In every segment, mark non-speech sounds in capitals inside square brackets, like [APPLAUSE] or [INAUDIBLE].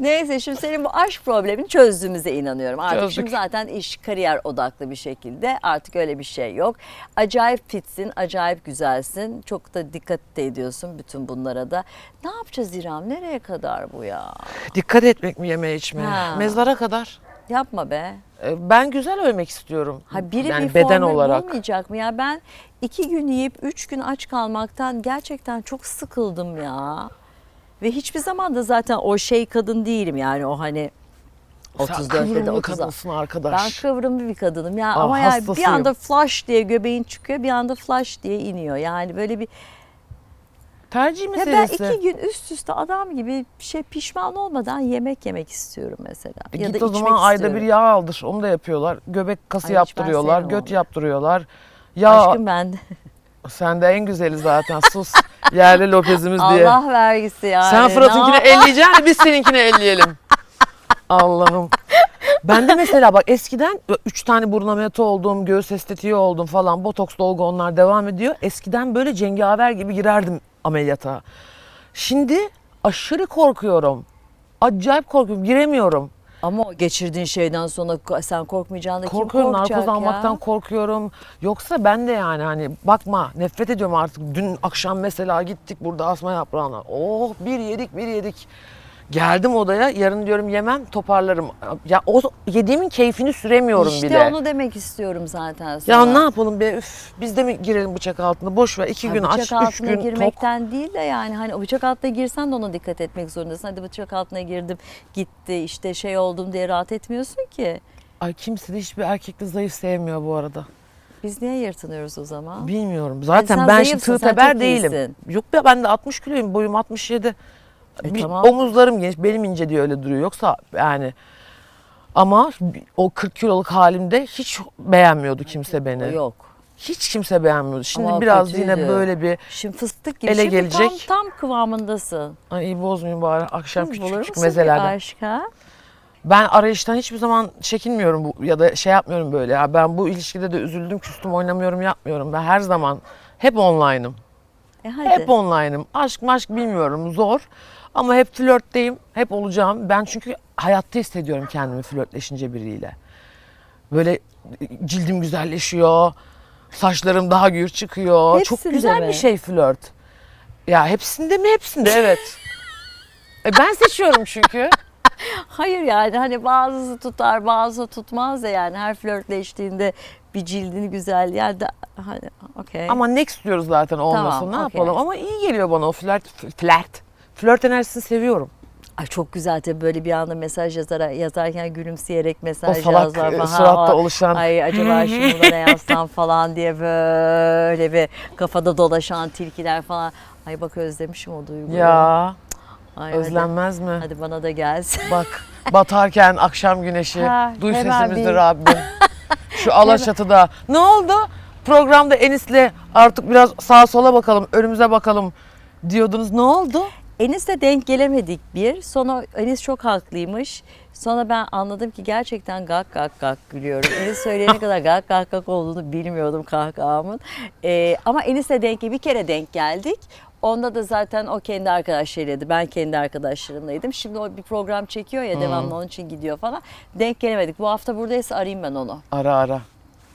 Neyse şimdi senin bu aşk problemini çözdüğümüze inanıyorum. Artık Çözdük. şimdi zaten iş kariyer odaklı bir şekilde artık öyle bir şey yok. Acayip fitsin, acayip güzelsin. Çok da dikkat de ediyorsun bütün bunlara da. Ne yapacağız İrem? Nereye kadar bu ya? Dikkat etmek mi yeme içmeye? Ha. Mezara kadar. Yapma be. E, Ben güzel ölmek istiyorum. Ha biri yani bir beden olarak. bulmayacak mı? Ya ben iki gün yiyip üç gün aç kalmaktan gerçekten çok sıkıldım ya. Ve hiçbir zaman da zaten o şey kadın değilim yani o hani Sen 34 ya da kıvrımlı 30 kadınsın Ben arkadaş. kıvrımlı bir kadınım ya Ah, ama yani bir anda flash diye göbeğin çıkıyor bir anda flash diye iniyor. Yani böyle bir Tercih ya ben meselesi. iki gün üst üste adam gibi bir şey pişman olmadan yemek yemek istiyorum mesela. E ya da Git o içmek zaman ayda istiyorum. bir yağ aldır. Onu da yapıyorlar. Göbek kası Ay, ben yaptırıyorlar. Göt onu. yaptırıyorlar. Ya Aşkım ben sen de en güzeli zaten sus. [LAUGHS] Yerli Lopez'imiz diye. Allah vergisi yani. Sen Fırat'ınkini elleyeceksin biz seninkini elleyelim. Allah'ım. Ben de mesela bak eskiden üç tane burun ameliyatı oldum, göğüs estetiği oldum falan, botoks dolgu onlar devam ediyor. Eskiden böyle cengaver gibi girerdim ameliyata. Şimdi aşırı korkuyorum. Acayip korkuyorum, giremiyorum. Ama o geçirdiğin şeyden sonra sen korkmayacağını kim Korkuyorum, korkacak narkoz almaktan ya? korkuyorum. Yoksa ben de yani hani bakma nefret ediyorum artık. Dün akşam mesela gittik burada asma yaprağına. Oh bir yedik bir yedik. Geldim odaya yarın diyorum yemem toparlarım. Ya o yediğimin keyfini süremiyorum İşte bile. onu demek istiyorum zaten sana. Ya ne yapalım be üf, biz de mi girelim bıçak altına boş ver iki Ha, gün aç bıçak üç altına gün tok. girmekten değil de yani hani o bıçak altına girsen de ona dikkat etmek zorundasın. Hadi bıçak altına girdim gitti işte şey oldum diye rahat etmiyorsun ki. Ay kimse de hiçbir erkekte zayıf sevmiyor bu arada. Biz niye yırtınıyoruz o zaman? Bilmiyorum. Zaten sen ben şimdi tığ teber değilim. iyisin. Yok be ben de 60 kiloyum. Boyum 67. E Bir tamam. Omuzlarım geniş, belim ince diye öyle duruyor. Yoksa yani ama o 40 kiloluk halimde hiç beğenmiyordu kimse beni. Yok. Hiç kimse beğenmiyordu. Şimdi Ama biraz kötüydü. yine böyle bir Şimdi fıstık gibi. Ele Şimdi gelecek. Tam, tam kıvamındasın. ay iyi bozmayayım bari akşam Kız küçük küçük mezelerden. aşk ha? Ben arayıştan hiçbir zaman çekinmiyorum bu, ya da şey yapmıyorum böyle. Ya ben bu ilişkide de üzüldüm, küstüm, oynamıyorum, yapmıyorum. Ben her zaman hep online'ım. E hadi. Hep online'ım. Aşk maşk bilmiyorum zor. Ama hep flörtteyim. Hep olacağım. Ben çünkü hayatta hissediyorum kendimi flörtleşince biriyle. Böyle cildim güzelleşiyor. Saçlarım daha gür çıkıyor. Çok Hepsinde güzel mi? bir şey flört. Ya hepsinde mi? Hepsinde evet. E ben seçiyorum çünkü. [LAUGHS] Hayır yani hani bazısı tutar bazısı tutmaz ya yani her flörtleştiğinde bir cildini güzel yani de hani okey. Ama next diyoruz zaten olmasın. Tamam, ne okey. yapalım? Ama iyi geliyor bana o flört. Flört. Flört enerjisini seviyorum. Ay çok güzel tabii böyle bir anda mesaj yazar, yazarken gülümseyerek O mesaj salak yazar e, suratta oluşan. Ay acaba [LAUGHS] şimdi buna ne yazsam falan diye böyle bir kafada dolaşan tilkiler falan. Ay bak özlemişim o duyguyu. Ya Ay, hadi, özlenmez mi? hadi bana da gelsin. Bak batarken akşam güneşi Ha, duy bir- Rabbim. Şu [LAUGHS] Alaçatı'da. Ne oldu? Programda Enis'le artık biraz sağa sola bakalım, önümüze bakalım diyordunuz. Ne oldu? Enis'le denk gelemedik bir. Sonra Enis çok haklıymış. Sonra ben anladım ki gerçekten gak gak gak gülüyorum. Enis söyleyene [LAUGHS] kadar gak gak gak olduğunu bilmiyordum kahkahamın. Ee, ama Enis'le denk bir kere denk geldik. Onda da zaten o kendi arkadaşlarıydı. Ben kendi arkadaşlarımlaydım. Şimdi o bir program çekiyor ya devamlı onun için gidiyor falan. Denk gelemedik. Bu hafta buradaysa arayayım ben onu. Ara ara.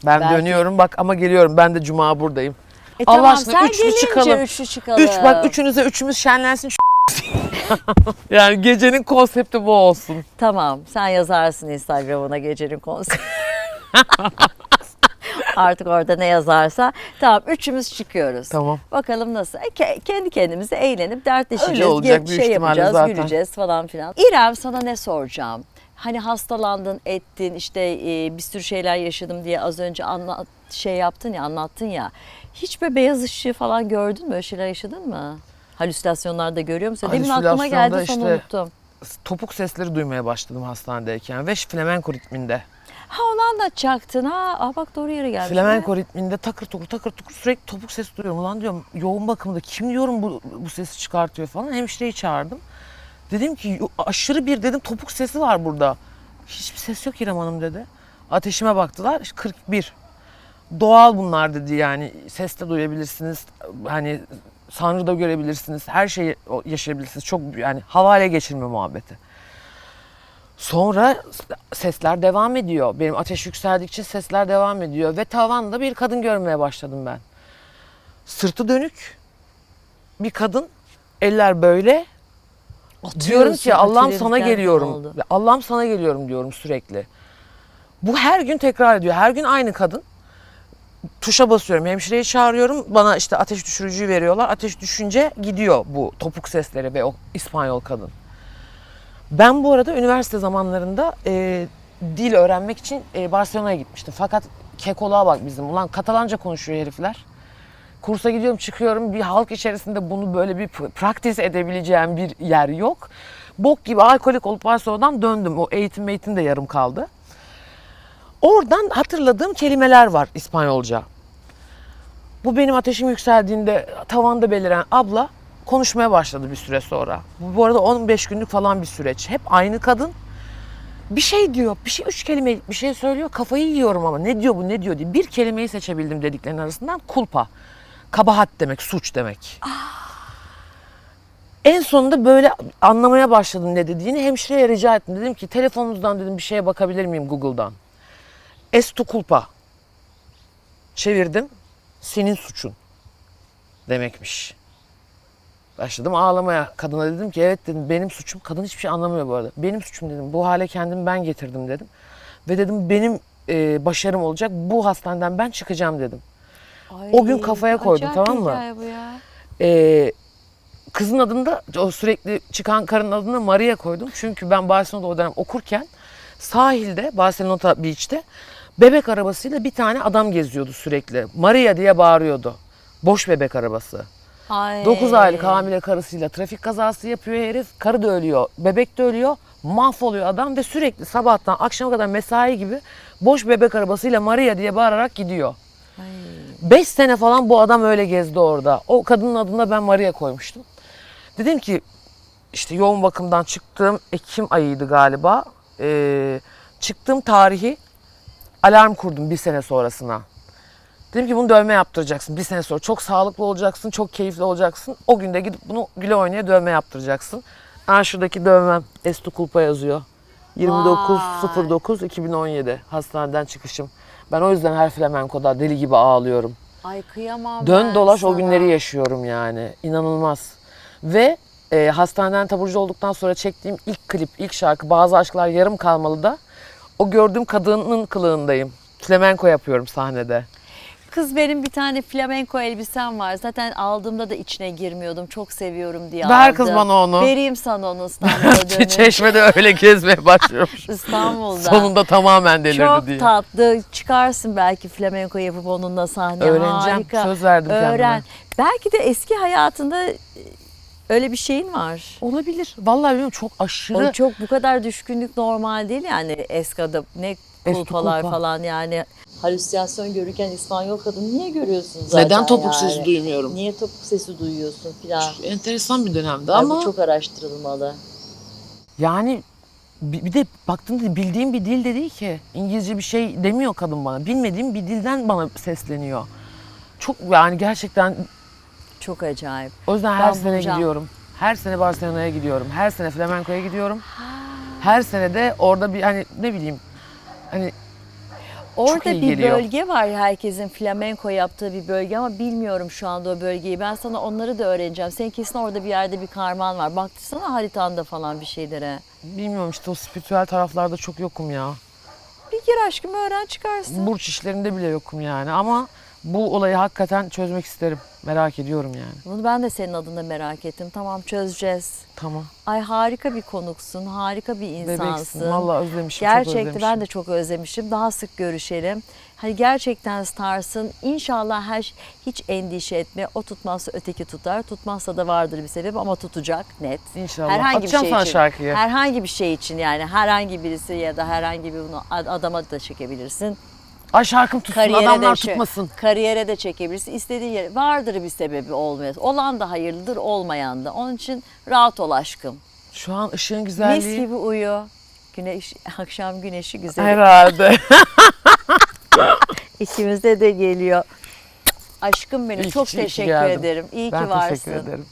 Ben Belki- dönüyorum bak ama geliyorum. Ben de cuma buradayım. E Allah tamam aşkına sen üçlü çıkalım. üçlü çıkalım. Üç bak üçünüze üçümüz şenlensin. [LAUGHS] yani gecenin konsepti bu olsun. Tamam sen yazarsın Instagram'ına gecenin konseri. [LAUGHS] Artık orada ne yazarsa. Tamam üçümüz çıkıyoruz. Tamam. Bakalım nasıl. E, ke- kendi kendimize eğlenip dertleşeceğiz. Öyle olacak ge- büyük şey ihtimalle yapacağız, zaten. güleceğiz falan filan. İrem sana ne soracağım? Hani hastalandın, ettin, işte e, bir sürü şeyler yaşadım diye az önce anlat şey yaptın ya, anlattın ya. Hiç böyle beyaz ışığı falan gördün mü? Öyle şeyler yaşadın mı? Halüsinasyonlarda görüyor musun? Demin aklıma geldi sonra işte- unuttum. Topuk sesleri duymaya başladım hastanedeyken ve flamenko ritminde. Ha onu anlatacaktın ha. Aa, bak doğru yere geldi. Flamenko ritminde takır tukur takır tukur sürekli topuk sesi duyuyorum. Ulan diyorum yoğun bakımda kim diyorum bu, bu sesi çıkartıyor falan. Hemşireyi çağırdım. Dedim ki "Yo- aşırı bir dedim topuk sesi var burada. Hiçbir ses yok İrem Hanım dedi. Ateşime baktılar işte 41. Doğal bunlar dedi yani ses de duyabilirsiniz. Hani sanrı da görebilirsiniz. Her şeyi yaşayabilirsiniz. Çok yani havale geçirme muhabbeti. Sonra sesler devam ediyor. Benim ateş yükseldikçe sesler devam ediyor. Ve tavanda bir kadın görmeye başladım ben. Sırtı dönük bir kadın. Eller böyle. Diyorum ki Allah'ım sana geliyorum. Allah'ım sana geliyorum diyorum sürekli. Bu her gün tekrar ediyor. Her gün aynı kadın. Tuşa basıyorum. Hemşireyi çağırıyorum. Bana işte ateş düşürücüyü veriyorlar. Ateş düşünce gidiyor bu topuk sesleri ve o İspanyol kadın. Ben bu arada üniversite zamanlarında e, dil öğrenmek için e, Barcelona'ya gitmiştim. Fakat kekoluğa bak bizim. Ulan Katalanca konuşuyor herifler. Kursa gidiyorum çıkıyorum bir halk içerisinde bunu böyle bir pr- praktis edebileceğim bir yer yok. Bok gibi alkolik olup Barcelona'dan döndüm. O eğitim eğitim de yarım kaldı. Oradan hatırladığım kelimeler var İspanyolca. Bu benim ateşim yükseldiğinde tavanda beliren abla konuşmaya başladı bir süre sonra. Bu, bu arada 15 günlük falan bir süreç. Hep aynı kadın. Bir şey diyor, bir şey üç kelime bir şey söylüyor. Kafayı yiyorum ama ne diyor bu ne diyor diye. Bir kelimeyi seçebildim dediklerinin arasından kulpa. Kabahat demek, suç demek. En sonunda böyle anlamaya başladım ne dediğini. Hemşireye rica ettim. Dedim ki telefonunuzdan dedim bir şeye bakabilir miyim Google'dan. Estu culpa. Çevirdim. Senin suçun demekmiş. Başladım ağlamaya. Kadına dedim ki evet dedim benim suçum. Kadın hiçbir şey anlamıyor bu arada. Benim suçum dedim. Bu hale kendimi ben getirdim dedim. Ve dedim benim e, başarım olacak. Bu hastaneden ben çıkacağım dedim. O gün kafaya koydum, tamam mı? Bu ya. Ee, kızın adını da o sürekli çıkan karın adını da Maria koydum. Çünkü ben Barcelona'da o dönem okurken sahilde Barcelona Beach'te bebek arabasıyla bir tane adam geziyordu sürekli. Maria diye bağırıyordu. Boş bebek arabası. Ay. 9 aylık hamile karısıyla trafik kazası yapıyor herif. Karı da ölüyor, bebek de ölüyor. Mahvoluyor adam ve sürekli sabahtan akşama kadar mesai gibi boş bebek arabasıyla Maria diye bağırarak gidiyor. Ay. 5 sene falan bu adam öyle gezdi orada. O kadının adına ben Maria koymuştum. Dedim ki işte yoğun bakımdan çıktığım Ekim ayıydı galiba. Ee, çıktığım tarihi alarm kurdum bir sene sonrasına. Dedim ki bunu dövme yaptıracaksın bir sene sonra. Çok sağlıklı olacaksın, çok keyifli olacaksın. O günde gidip bunu güle oynaya dövme yaptıracaksın. Aa şuradaki dövmem Estu Kulpa yazıyor. 29.09.2017 hastaneden çıkışım. Ben o yüzden her flamenkoda deli gibi ağlıyorum. Ay kıyamam Dön dolaş o sana. günleri yaşıyorum yani. İnanılmaz. Ve e, hastaneden taburcu olduktan sonra çektiğim ilk klip, ilk şarkı Bazı Aşklar Yarım Kalmalı da o gördüğüm kadının kılığındayım. Flamenko yapıyorum sahnede. Kız benim bir tane flamenko elbisem var. Zaten aldığımda da içine girmiyordum. Çok seviyorum diye Ver aldım. kız bana onu. Vereyim sana onu [LAUGHS] İstanbul'da dönünce. Çeşmede öyle gezmeye başlıyormuş. [LAUGHS] İstanbul'da. Sonunda tamamen delirdi Çok diye. tatlı. Çıkarsın belki flamenko yapıp onunla sahneye. Öğreneceğim. Harika. Söz verdim Öğren. kendime. Belki de eski hayatında öyle bir şeyin var. Olabilir. Vallahi bilmiyorum çok aşırı O çok bu kadar düşkünlük normal değil yani eskada ne kulpalar kulpa. falan yani. Halüsinasyon görürken İspanyol kadın niye görüyorsun zaten neden topuk yani? sesi duymuyorum? Niye topuk sesi duyuyorsun filan. Enteresan bir dönemdi Ay, ama Bu çok araştırılmalı. Yani bir bir de baktığında bildiğim bir dil de değil ki. İngilizce bir şey demiyor kadın bana. Bilmediğim bir dilden bana sesleniyor. Çok yani gerçekten Çok acayip. o yüzden her Ben sene bulacağım. gidiyorum. Her sene Barcelona'ya gidiyorum. Her sene flamenko'ya gidiyorum. Her sene de orada bir hani ne bileyim hani Orada iyi bir geliyor. bölge var herkesin flamenko yaptığı bir bölge ama bilmiyorum şu anda o bölgeyi. Ben sana onları da öğreneceğim. Senin kesin orada bir yerde bir karman var. Baksana haritanda falan bir şeylere. bilmiyorum işte o spiritüel taraflarda çok yokum ya. Bir gir aşkım öğren çıkarsın. Burç işlerinde bile yokum yani ama bu olayı hakikaten çözmek isterim. Merak ediyorum yani. Bunu ben de senin adına merak ettim. Tamam çözeceğiz. Tamam. Ay harika bir konuksun, harika bir insansın. Bebeksin. Vallahi özlemişim. çok Gerçekten özlemişim. ben de çok özlemişim. Daha sık görüşelim. Hani gerçekten starsın. İnşallah her şey- hiç endişe etme. O tutmazsa öteki tutar. Tutmazsa da vardır bir sebep ama tutacak net. İnşallah. Herhangi Atacağım bir şey sana için. şarkıyı. Herhangi bir şey için yani herhangi birisi ya da herhangi bir bunu ad- adama da çekebilirsin. Ay şarkım tutsun Kariyere adamlar de şey- tutmasın. Kariyere de çekebilirsin. İstediğin yere vardır bir sebebi olmaz. Olan da hayırlıdır, olmayan da. Onun için rahat ol aşkım. Şu an ışığın Mis güzelliği. gibi uyu. Güneş, [LAUGHS] akşam güneşi güzel. Herhalde. [LAUGHS] İkimize de geliyor. Aşkım benim İyi ki- çok iyi ki teşekkür geldim. ederim. İyi ben ki varsın. teşekkür ederim.